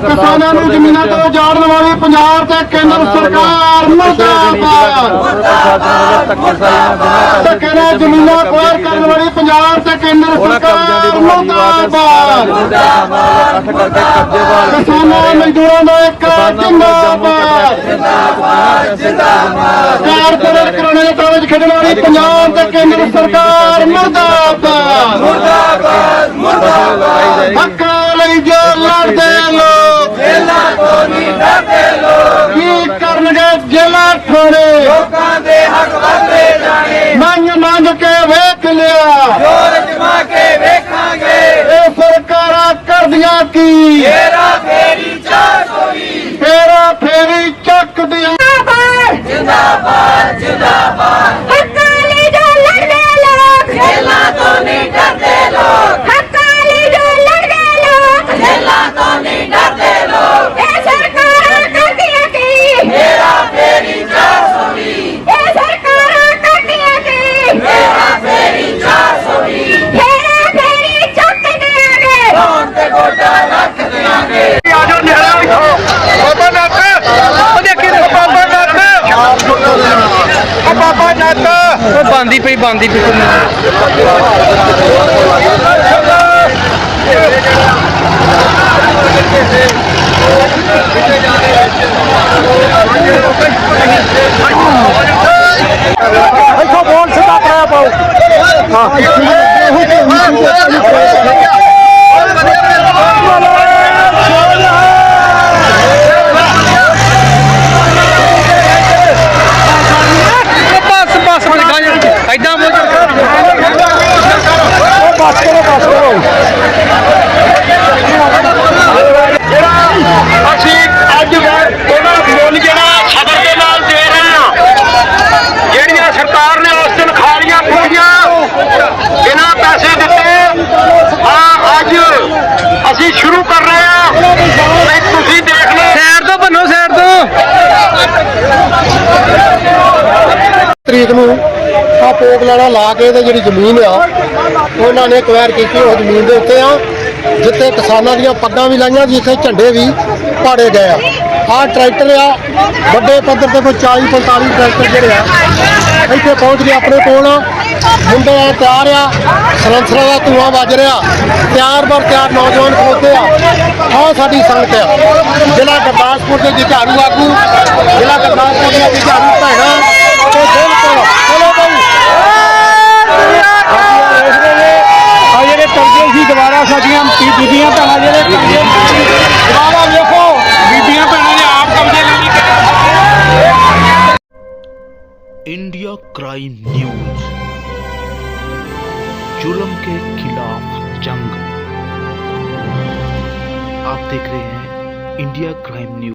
ਕਿਸਾਨਾਂ ਨੂੰ ਜ਼ਮੀਨਾਂ ਤੋਂ ਉਜਾੜਨ ਵਾਲੀ ਪੰਜਾਬ ਤੇ ਕੇਂਦਰ ਸਰਕਾਰ ਮੁਰਦਾਬਾਦ। ਧੱਕੇ ਨਾਲ ਜ਼ਮੀਨਾਂ ਅਕਵਾਇਰ ਕਰਨ ਵਾਲੀ ਪੰਜਾਬ ਤੇ ਕੇਂਦਰ ਸਰਕਾਰ ਮੁਰਦਾਬਾਦ। ਕਿਸਾਨਾਂ ਮਜ਼ਦੂਰਾਂ ਦਾ ਇੱਕ ਜਿੰਦਾਬਾਦ। ਕਾਰਪੋਰੇਟ ਕਰਾਉਣੇ ਦੇ ਕਾਗਜ਼ ਖੇਡਣ ਵਾਲੀ ਪੰਜਾਬ ਤੇ ਕੇਂਦਰ ਸਰਕਾਰ ਮੁਰਦਾਬਾਦ। ਹੱਕਾਂ ਲਈ ਜੋ ਲੜਦੇ ਲੋਕ ਜੇਲਾਂ ਤੋਂ ਨਹੀਂ ਡਰਦੇ ਲੋਕ ਕੀ ਕਰਨਗੇ ਜੇਲਾਂ ਠੋੜੇ ਲੋਕਾਂ ਦੇ ਹੱਕ ਵਾਧੇ ਜਾਣੇ। ਮੰਗ ਮੰਗ ਕੇ ਵੇਖ ਲਿਆ। ਜੋਰ ਜਮਾ ਕੇ ਵੇਖਾਂਗੇ। ਇਹ ਸਰਕਾਰਾਂ ਕਰਦੀਆਂ ਕੀ? ਤੇਰਾ ਫੇਰੀ 420 ਫੇਰਾ ਫੇਰੀ ਚੱਕਦੀਆਂ। ਜਿੰਦਾਬਾਦ ਜਿੰਦਾਬਾਦ ਹੱਕਾਂ ਲਈ ਜੋ ਲੜਦੇ ਲੋਕ ਜੇਲਾਂ ਤੋਂ ਨਹੀਂ ਡਰਦੇ ਲੋਕ ਹੱਕਾਂ ਲਈ ਜੋ ਲੜਦੇ ਲੋਕ ਜੇਲਾਂ ਤੋਂ ਨਹੀਂ ਡਰਦੇ ਲੋਕ ਇਹ ਸਰਕਾਰਾਂ ਕਰਦੀਆਂ ਕੀ ਤੇਰਾ ਫੇਰੀ 420 ਇਹ ਸਰਕਾਰਾਂ ਕਰਦੀਆਂ ਕੀ ਤੇਰਾ ਫੇਰੀ 420 ਫੇਰਾ ਫੇਰੀ ਚੁੱਕ ਦਿਆਂਗੇ ਕੌਣ ਤੇ ਗੋਡਾ ਰੱਖ ਦਿਆਂਗੇ ਆਜੋ ਨਿਹਰਾ ਬਾਬਾ ਨੱਕ ਉਹ ਦੇਖੀ ਬਾਬਾ ਨੱਕ ਬਾਬਾ ਨੱਕ ਉਹ ਬੰਦੀ ਪਈ ਬੰਦੀ ਪਈ। ਇੱਥੋਂ ਬੋਲ ਸਿੱਧਾ ਕਰਾਇਆ ਪਾਓ। ਬਸ ਬਸ ਕਰੋ ਬਸ ਕਰੋ। ਜਿਹੜਾ ਅਸੀਂ ਅੱਜ ਉਹਨਾਂ ਮੁੱਲ ਜਿਹੜਾ ਸਬਰ ਦੇ ਨਾਲ ਦੇ ਰਹੇ ਹਾਂ ਜਿਹੜੀਆਂ ਸਰਕਾਰ ਨੇ ਉਸ ਦਿਨ ਖਾਲੀਆਂ ਪੂਰੀਆਂ ਬਿਨਾਂ ਪੈਸੇ ਦਿੱਤੇ ਆ ਅੱਜ ਅਸੀਂ ਸ਼ੁਰੂ ਕਰ ਰਹੇ ਹਾਂ। ਤੁਸੀਂ ਦੇਖ ਲਓ। ਸਾਈਡ ਤੋਂ ਬੰਨੋ ਸਾਈਡ ਤੋਂ ਤਰੀਕ ਨੂੰ ਆ ਲੈਣਾ ਲਾ ਕੇ ਤੇ ਜਿਹੜੀ ਜ਼ਮੀਨ ਆ, ਉਹਨਾਂ ਨੇ ਅਕਵਾਇਰ ਕੀਤੀ, ਉਹ ਜ਼ਮੀਨ ਦੇ ਉੱਤੇ ਆ, ਜਿੱਥੇ ਕਿਸਾਨਾਂ ਦੀਆਂ ਪੱਗਾਂ ਵੀ ਲਾਈਆਂ ਜਿੱਥੇ ਝੰਡੇ ਵੀ ਪਾੜੇ ਗਏ ਆ। ਆਹ ਟਰੈਕਟਰ ਆ, ਵੱਡੇ ਪੱਧਰ ਤੇ ਕੋਈ 40 45 ਟਰੈਕਟਰ ਜਿਹੜੇ ਆ, ਇੱਥੇ ਪਹੁੰਚ ਗਏ ਆਪਣੇ ਕੋਲ ਮੁੰਡੇ ਆ, ਤਿਆਰ ਆ, ਸਲੰਸਰਾਂ ਦਾ ਧੂਆਂ ਵੱਜ ਰਿਹਾ, ਤਿਆਰ ਬਰ ਤਿਆਰ ਨੌਜਵਾਨ ਖਲੋਤੇ ਆ। ਆਹ ਸਾਡੀ ਸੰਗਤ ਆ। ਜ਼ਿਲ੍ਹਾ ਗੁਰਦਾਸਪੁਰ ਦੇ ਜੁਝਾਰੂ ਆਗੂ, ਜ਼ਿਲ੍ਹਾ ਗੁਰਦਾਸਪੁਰ ਦੀਆਂ ਜੁਝਾਰੂ ਭੈਣਾਂ ਤੇ ਬਿਲਕੁਲ ਚਲੋ बीबियाँ पहना दे देखो। बीबियाँ पहना दे आप कब इंडिया क्राइम न्यूज़। जुलम के खिलाफ जंग। आप देख रहे हैं इंडिया क्राइम न्यूज़।